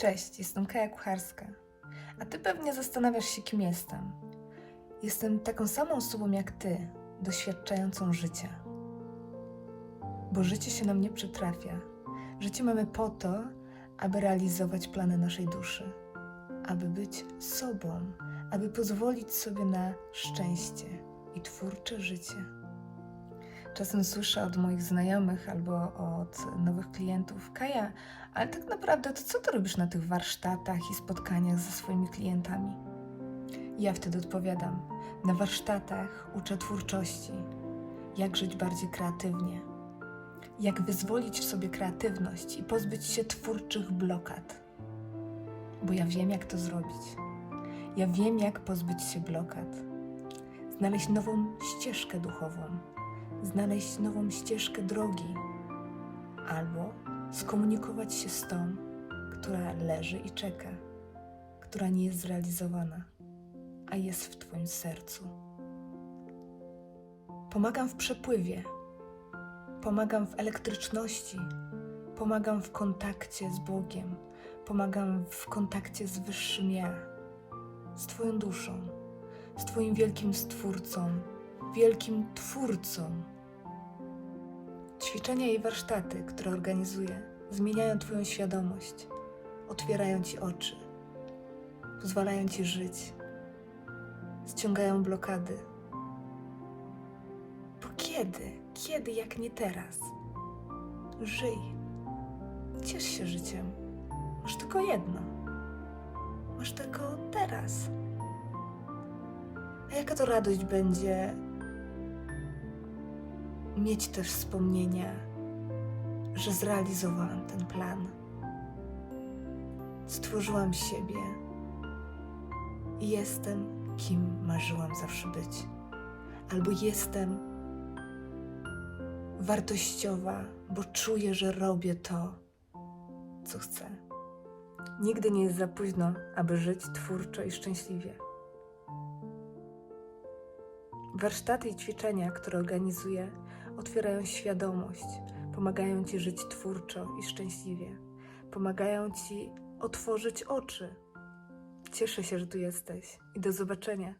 Cześć, jestem Kaja Kucharska. A ty pewnie zastanawiasz się, kim jestem. Jestem taką samą osobą jak ty, doświadczającą życia. Bo życie się nam nie przytrafia. Życie mamy po to, aby realizować plany naszej duszy, aby być sobą, aby pozwolić sobie na szczęście i twórcze życie. Czasem słyszę od moich znajomych albo od nowych klientów, Kaja, ale tak naprawdę to co ty robisz na tych warsztatach i spotkaniach ze swoimi klientami? Ja wtedy odpowiadam: Na warsztatach uczę twórczości, jak żyć bardziej kreatywnie, jak wyzwolić w sobie kreatywność i pozbyć się twórczych blokad. Bo ja wiem, jak to zrobić. Ja wiem, jak pozbyć się blokad, znaleźć nową ścieżkę duchową, znaleźć nową ścieżkę drogi, albo skomunikować się z tą, która leży i czeka, która nie jest zrealizowana, a jest w Twoim sercu. Pomagam w przepływie, pomagam w elektryczności, pomagam w kontakcie z Bogiem, pomagam w kontakcie z Wyższym Ja, z Twoją duszą, z Twoim wielkim Stwórcą, wielkim Twórcą. Ćwiczenia i warsztaty, które organizuję, zmieniają Twoją świadomość, otwierają Ci oczy, pozwalają Ci żyć, ściągają blokady. Bo kiedy, kiedy jak nie teraz? Żyj, ciesz się życiem. Masz tylko jedno. Masz tylko teraz. A jaka to radość będzie mieć też wspomnienia, że zrealizowałam ten plan. Stworzyłam siebie i jestem, kim marzyłam zawsze być. Albo jestem wartościowa, bo czuję, że robię to, co chcę. Nigdy nie jest za późno, aby żyć twórczo i szczęśliwie. Warsztaty i ćwiczenia, które organizuję, otwierają świadomość, pomagają ci żyć twórczo i szczęśliwie, pomagają ci otworzyć oczy. Cieszę się, że tu jesteś i do zobaczenia.